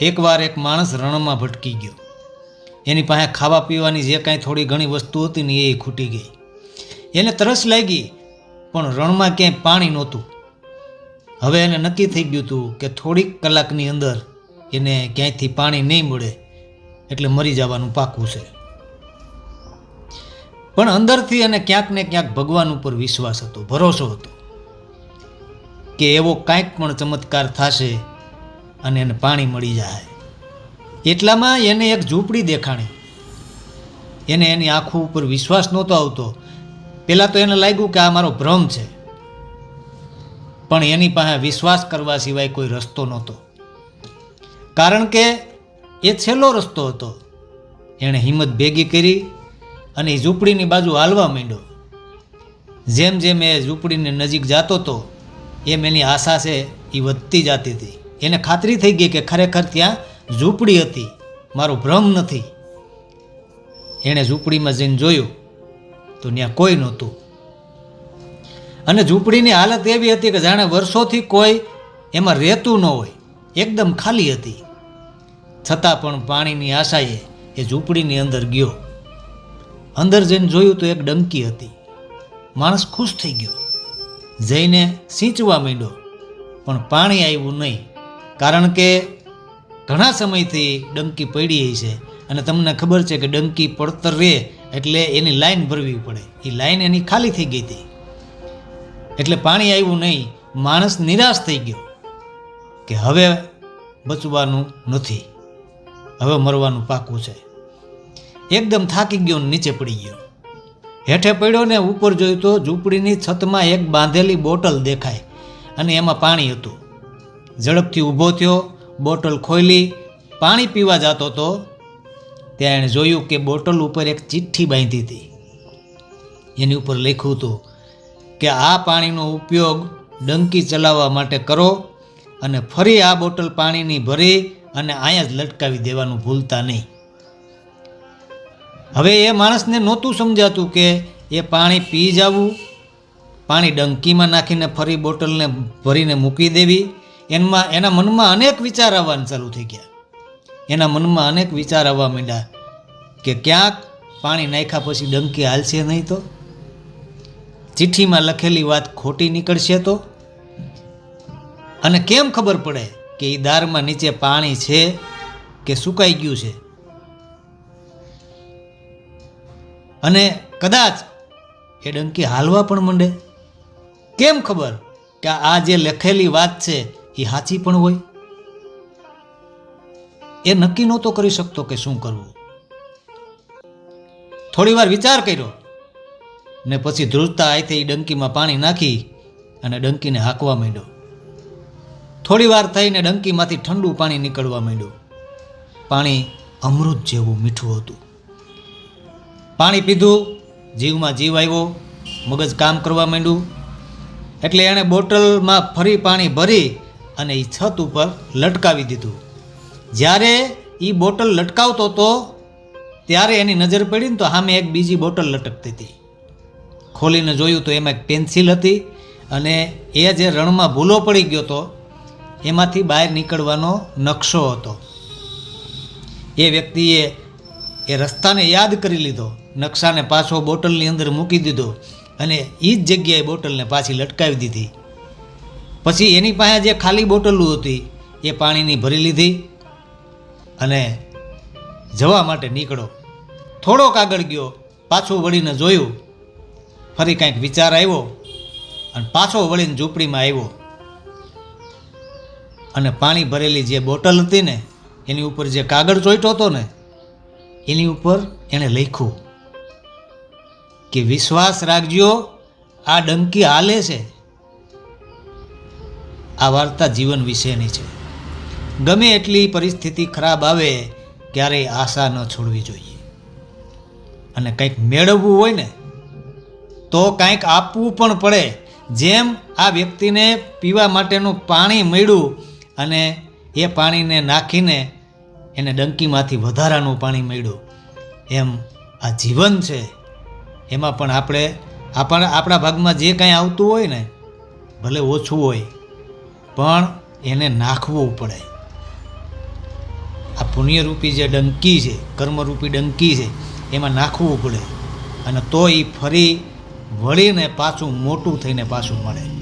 એકવાર એક માણસ રણમાં ભટકી ગયો. એની પાસે ખાવા પીવાની જે કાંઈ થોડી ઘણી વસ્તુ હતી ને એ ખૂટી ગઈ. એને તરસ લાગી, પણ રણમાં ક્યાંય પાણી નહોતું. હવે એને નક્કી થઈ ગયું હતું કે થોડીક કલાકની અંદર એને ક્યાંયથી પાણી નહીં મળે, એટલે મરી જવાનું પાકું છે. પણ અંદરથી એને ક્યાંક ને ક્યાંક ભગવાન ઉપર વિશ્વાસ હતો, ભરોસો હતો કે એવો કાંઈક પણ ચમત્કાર થશે અને એને પાણી મળી જાય. એટલામાં એને એક ઝૂંપડી દેખાણી. એને એની આંખો ઉપર વિશ્વાસ નહોતો આવતો. પહેલાં તો એને લાગ્યું કે આ મારો ભ્રમ છે. પણ એની પાસે વિશ્વાસ કરવા સિવાય કોઈ રસ્તો નહોતો. કારણ કે એ છેલ્લો રસ્તો હતો. એણે હિંમત ભેગી કરી અને એ ઝૂંપડીની બાજુ હાલવા માંડ્યો. જેમ જેમ એ ઝૂંપડીની નજીક જતો હતો એમ એની આશા છે એ વધતી જતી હતી. એને ખાતરી થઈ ગઈ કે ખરેખર ત્યાં ઝૂંપડી હતી. મારો ભ્રમ નથી. એણે ઝૂંપડીમાં જઈને જોયું તો ત્યાં કોઈ નહોતું. અને ઝૂંપડીની હાલત એવી હતી કે જાણે વર્ષોથી કોઈ એમાં રહેતું ન હોય. એકદમ ખાલી હતી. છતાં પણ પાણીની આશાએ એ ઝૂંપડીની અંદર ગયો. અંદર જઈને જોયું તો એક ડંકી હતી. માણસ ખુશ થઈ ગયો. જઈને સિંચવા માંડ્યો. પણ પાણી આવ્યું નહીં. કારણ કે ઘણા સમયથી ડંકી પડી છે અને તમને ખબર છે કે ડંકી પડતર રહે એટલે એની લાઈન ભરવી પડે. એ લાઈન એની ખાલી થઈ ગઈ હતી. એટલે પાણી આવ્યું નહીં, માણસ નિરાશ થઈ ગયો કે હવે બચવાનું નથી. હવે મરવાનું પાકું છે. એકદમ થાકી ગયો નીચે પડી ગયો. હેઠે પડ્યો ને ઉપર જોયું તો ઝૂંપડીની છતમાં એક બાંધેલી બોટલ દેખાય અને એમાં પાણી હતું. ઝડપથી ઊભો થયો, બોટલ ખોલી, પાણી પીવા જતો હતો ત્યાં એણે જોયું કે બોટલ ઉપર એક ચિઠ્ઠી બાંધી હતી. એની ઉપર લખ્યું હતું કે આ પાણીનો ઉપયોગ ડંકી ચલાવવા માટે કરો અને ફરી આ બોટલ પાણીની ભરી અને અહીંયા જ લટકાવી દેવાનું ભૂલતા નહીં. હવે એ માણસને નહોતું સમજાતું કે એ પાણી પી જવું પાણી ડંકીમાં નાખીને ફરી બોટલને ભરીને મૂકી દેવી એમાં એના મનમાં અનેક વિચાર આવવાના ચાલુ થઈ ગયા. એના મનમાં અનેક વિચાર આવવા માંડ્યા કે ક્યાંક પાણી નાખ્યા પછી ડંકી હાલશે નહીં તો? ચિઠ્ઠીમાં લખેલી વાત ખોટી નીકળશે તો? અને કેમ ખબર પડે કે એ દારમાં નીચે પાણી છે કે સુકાઈ ગયું છે? અને કદાચ એ ડંકી હાલવા પણ માંડે. કેમ ખબર કે આ જે લખેલી વાત છે એ સાચી પણ હોય? એ નક્કી નહોતો કરી શકતો કે શું કરવું. થોડી વાર વિચાર કર્યો ને પછી ધ્રુજતા આયથી ડંકીમાં પાણી નાખી અને ડંકીને હાંકવા માંડ્યો. થોડી વાર થઈને ડંકીમાંથી ઠંડુ પાણી નીકળવા માંડ્યું. પાણી અમૃત જેવું મીઠું હતું. પાણી પીધું, જીવમાં જીવ આવ્યો, મગજ કામ કરવા માંડ્યું. એટલે એણે બોટલમાં ફરી પાણી ભરી અને એ છત ઉપર લટકાવી દીધું. જ્યારે એ બોટલ લટકાવતો હતો ત્યારે એની નજર પડી ને તો સામે એક બીજી બોટલ લટકતી હતી. ખોલીને જોયું તો એમાં એક પેન્સિલ હતી અને એ જે રણમાં ભૂલો પડી ગયો હતો એમાંથી બહાર નીકળવાનો નકશો હતો. એ વ્યક્તિએ એ રસ્તાને યાદ કરી લીધો, નકશાને પાછો બોટલની અંદર મૂકી દીધો અને એ જ જગ્યાએ બોટલને પાછી લટકાવી દીધી. પછી એની પાસે જે ખાલી બોટલો હતી, એ પાણીની ભરી લીધી અને જવા માટે નીકળો. થોડોક આગળ ગયો, પાછું વળીને જોયું. ફરી કાંઈક વિચાર આવ્યો અને પાછો વળીને ઝૂંપડીમાં આવ્યો. અને પાણી ભરેલી જે બોટલ હતી ને, એની ઉપર જે કાગળ ચોંટ્યો હતો ને, એની ઉપર એણે લખ્યું કે, વિશ્વાસ રાખજો, આ ડંકી હાલે છે. આ વાર્તા જીવન વિશેની છે. ગમે એટલી પરિસ્થિતિ ખરાબ આવે, ક્યારેય આશા ન છોડવી જોઈએ. અને કંઈક મેળવવું હોય ને, તો કંઈક આપવું પણ પડે. જેમ આ વ્યક્તિને પીવા માટેનું પાણી મળ્યું અને એ પાણીને નાખીને એને ડંકીમાંથી વધારાનું પાણી મળ્યું, એમ આ જીવન છે. એમાં પણ આપણે, આપણા આપણા ભાગમાં જે કાંઈ આવતું હોય ને, ભલે ઓછું હોય પણ એને નાખવું પડે. આ પુણ્યરૂપી જે ડંકી છે, કર્મરૂપી ડંકી છે, એમાં નાખવું પડે. અને તો એ ફરી વળીને પાછું મોટું થઈને પાછું મળે.